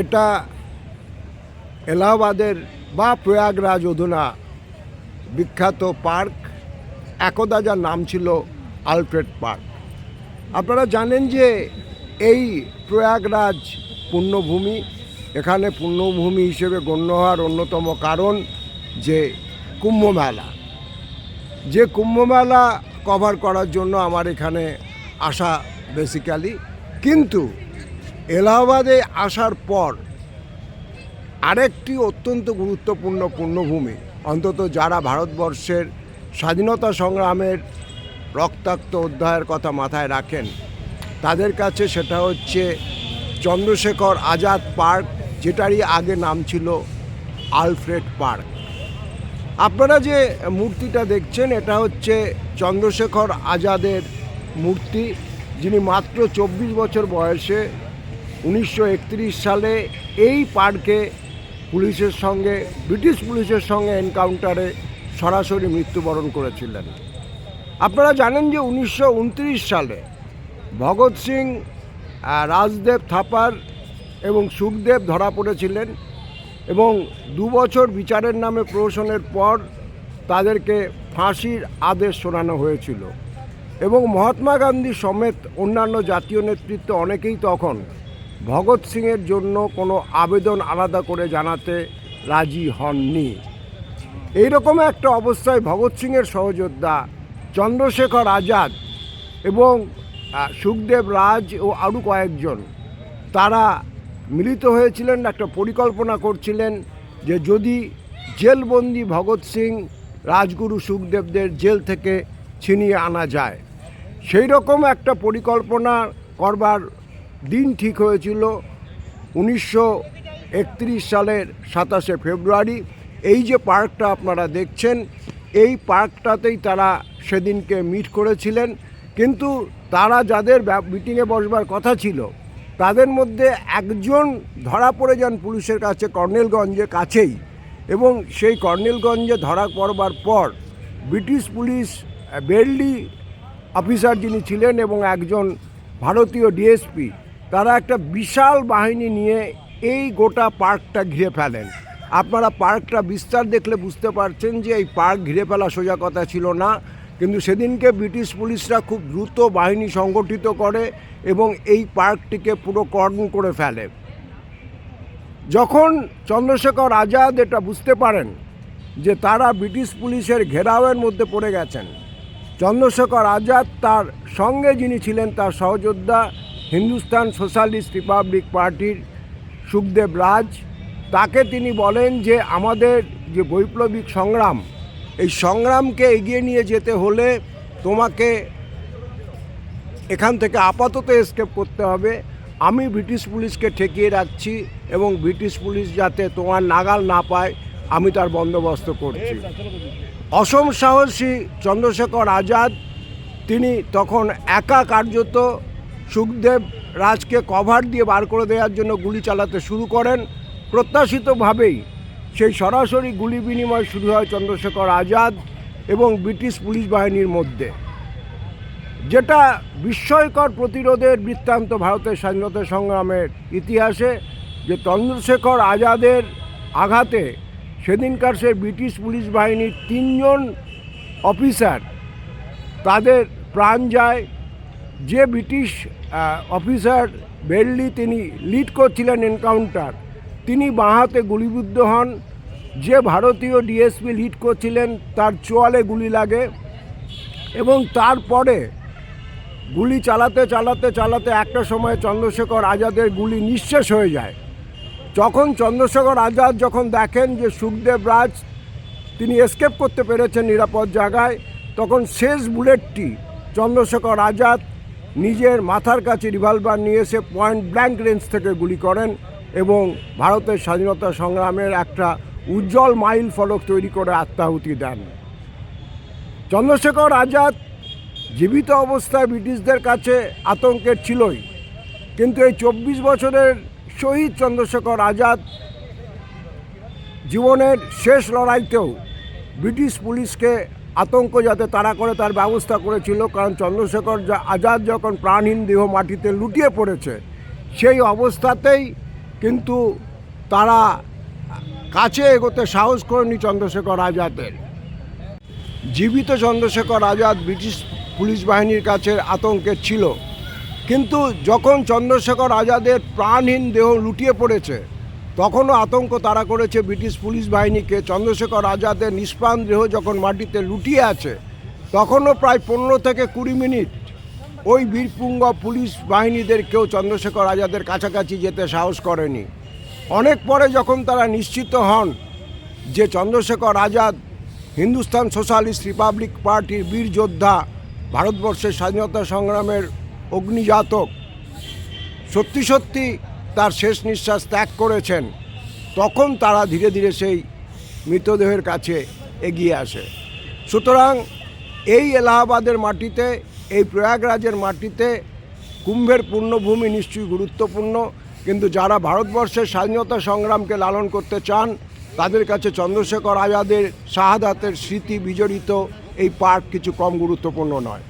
এটা এলাহাবাদের বা প্রয়াগরাজ অধুনা বিখ্যাত পার্ক, একদা যার নাম ছিল আলফ্রেড পার্ক। আপনারা জানেন যে এই প্রয়াগরাজ পুণ্যভূমি এখানে পুণ্যভূমি হিসেবে গণ্য হওয়ার অন্যতম কারণ যে কুম্ভমেলা। যে কুম্ভমেলা কভার করার জন্য আমার এখানে আসা বেসিক্যালি কিন্তু এলাহাবাদে আসার পর আরেকটি অত্যন্ত গুরুত্বপূর্ণ পূর্ণভূমি, অন্তত যারা ভারতবর্ষের স্বাধীনতা সংগ্রামের রক্তাক্ত অধ্যায়ের কথা মাথায় রাখেন, তাদের কাছে সেটা হচ্ছে চন্দ্রশেখর আজাদ পার্ক, যেটারই আগে নাম ছিল আলফ্রেড পার্ক। আপনারা যে মূর্তিটা দেখছেন, এটা হচ্ছে চন্দ্রশেখর আজাদের মূর্তি, যিনি মাত্র চব্বিশ বছর বয়সে উনিশশো একত্রিশ সালে এই পার্কে পুলিশের সঙ্গে, ব্রিটিশ পুলিশের সঙ্গে এনকাউন্টারে সরাসরি মৃত্যুবরণ করেছিলেন। আপনারা জানেন যে উনিশশো উনত্রিশ সালে ভগৎ সিং রাজদেব থাপার এবং সুখদেব ধরা পড়েছিলেন এবং দু বছর বিচারের নামে প্রহসনের পর তাদেরকে ফাঁসির আদেশ শোনানো হয়েছিল। এবং মহাত্মা গান্ধী সমেত অন্যান্য জাতীয় নেতৃত্ব অনেকেই তখন ভগৎ সিংয়ের জন্য কোনো আবেদন আলাদা করে জানাতে রাজি হননি। এইরকম একটা অবস্থায় ভগৎ সিংয়ের সহযোদ্ধা চন্দ্রশেখর আজাদ এবং সুখদেব রাজ ও আরও কয়েকজন, তারা মিলিত হয়েছিলেন, একটা পরিকল্পনা করছিলেন যে যদি জেলবন্দি ভগৎ সিং রাজগুরু সুখদেবদের জেল থেকে ছিনিয়ে আনা যায়। সেই রকম একটা পরিকল্পনা করবার দিন ঠিক হয়েছিল উনিশশো একত্রিশ সালের সাতাশে ফেব্রুয়ারি। এই যে পার্কটা আপনারা দেখছেন, এই পার্কটাতেই তারা সেদিনকে মিট করেছিলেন। কিন্তু তারা যাদের মিটিংয়ে বসবার কথা ছিল, তাদের মধ্যে একজন ধরা পড়ে যান পুলিশের কাছে কর্নেলগঞ্জে কাছেই। এবং সেই কর্নেলগঞ্জে ধরা পড়বার পর ব্রিটিশ পুলিশ বেরলি অফিসার যিনি ছিলেন এবং একজন ভারতীয় ডিএসপি তারা একটা বিশাল বাহিনী নিয়ে এই গোটা পার্কটা ঘিরে ফেলেন। আপনারা পার্কটা বিস্তার দেখলে বুঝতে পারছেন যে এই পার্ক ঘিরে ফেলা সোজা কথা ছিল না, কিন্তু সেদিনকে ব্রিটিশ পুলিশরা খুব দ্রুত বাহিনী সংগঠিত করে এবং এই পার্কটিকে পুরো কর্ম করে ফেলে। যখন চন্দ্রশেখর আজাদ এটা বুঝতে পারেন যে তারা ব্রিটিশ পুলিশের ঘেরাওয়ের মধ্যে পড়ে গেছেন, চন্দ্রশেখর আজাদ তার সঙ্গে যিনি ছিলেন তার সহযোদ্ধা হিন্দুস্তান সোশ্যালিস্ট রিপাবলিক পার্টির সুখদেব রাজ, তাকে তিনি বলেন যে আমাদের যে বৈপ্লবিক সংগ্রাম, এই সংগ্রামকে এগিয়ে নিয়ে যেতে হলে তোমাকে এখান থেকে আপাতত এসকেপ করতে হবে। আমি ব্রিটিশ পুলিশকে ঠেকিয়ে রাখছি এবং ব্রিটিশ পুলিশ যাতে তোমার নাগাল না পায়, আমি তার বন্দোবস্ত করছি। অসম সাহসী চন্দ্রশেখর আজাদ, তিনি তখন একা কার্যত সুখদেব রাজকে কভার দিয়ে বার করে দেওয়ার জন্য গুলি চালাতে শুরু করেন। প্রত্যাশিতভাবেই সেই সরাসরি গুলি বিনিময় শুরু হয় চন্দ্রশেখর আজাদ এবং ব্রিটিশ পুলিশ বাহিনীর মধ্যে। যেটা বিস্ময়কর প্রতিরোধের বৃত্তান্ত ভারতের স্বাধীনতা সংগ্রামের ইতিহাসে যে চন্দ্রশেখর আজাদের আঘাতে সেদিনকার সেই ব্রিটিশ পুলিশ বাহিনীর তিনজন অফিসার তাদের প্রাণ যায় যে ব্রিটিশ অফিসার বেরলি তিনি লিড করছিলেন এনকাউন্টার তিনি বাঁহাতে গুলিবিদ্ধ হন। যে ভারতীয় ডিএসপি লিড করছিলেন, তার চোয়ালে গুলি লাগে এবং তারপরে গুলি চালাতে চালাতে চালাতে একটা সময় চন্দ্রশেখর আজাদের গুলি নিঃশেষ হয়ে যায়। যখন চন্দ্রশেখর আজাদ যখন দেখেন যে সুখদেব রাজ তিনি এসকেপ করতে পেরেছেন নিরাপদ জায়গায়, তখন শেষ বুলেটটি চন্দ্রশেখর আজাদ নিজের মাথার কাছে রিভলভার নিয়ে এসে পয়েন্ট ব্ল্যাঙ্ক রেঞ্জ থেকে গুলি করেন এবং ভারতের স্বাধীনতা সংগ্রামের একটা উজ্জ্বল মাইল ফলক তৈরি করে আত্মাহুতি দেন। চন্দ্রশেখর আজাদ জীবিত অবস্থায় ব্রিটিশদের কাছে আতঙ্কের ছিলই, কিন্তু এই চব্বিশ বছরের শহীদ চন্দ্রশেখর আজাদ জীবনের শেষ লড়াইতেও ব্রিটিশ পুলিশকে আতঙ্ক যাতে তারা করে তার ব্যবস্থা করেছিল, কারণ চন্দ্রশেখর যা- আজাদ যখন প্রাণহীন দেহ মাটিতে লুটিয়ে পড়েছে, সেই অবস্থাতেই কিন্তু তারা কাছে এগোতে সাহস করেনি চন্দ্রশেখর আজাদের। জীবিত চন্দ্রশেখর আজাদ ব্রিটিশ পুলিশ বাহিনীর কাছে আতঙ্কের ছিল। কিন্তু যখন চন্দ্রশেখর আজাদের প্রাণহীন দেহ লুটিয়ে পড়েছে তখনও আতঙ্ক তারা করেছে ব্রিটিশ পুলিশ বাহিনীকে। চন্দ্রশেখর আজাদের নিষ্প্রাণ দেহ যখন মাটিতে লুটিয়ে আছে, তখনও প্রায় পনেরো থেকে কুড়ি মিনিট ওই বীরপুঙ্গ পুলিশ বাহিনীদের কেউ চন্দ্রশেখর আজাদের কাছাকাছি যেতে সাহস করেনি। অনেক পরে যখন তারা নিশ্চিত হন যে চন্দ্রশেখর আজাদ হিন্দুস্তান সোশ্যালিস্ট রিপাবলিক পার্টির বীর যোদ্ধা, ভারতবর্ষের স্বাধীনতা সংগ্রামের অগ্নিজাতক, সত্যি সত্যি তার শেষ নিঃশ্বাস ত্যাগ করেছেন, তখন তারা ধীরে ধীরে সেই মৃতদেহের কাছে এগিয়ে আসে। সুতরাং এই এলাহাবাদের মাটিতে, এই প্রয়াগরাজের মাটিতে কুম্ভের পূর্ণভূমি নিশ্চয়ই গুরুত্বপূর্ণ, কিন্তু যারা ভারতবর্ষের স্বাধীনতা সংগ্রামকে লালন করতে চান, তাদের কাছে চন্দ্রশেখর আজাদের শাহাদাতের স্মৃতি বিজড়িত এই পার্ক কিছু কম গুরুত্বপূর্ণ নয়।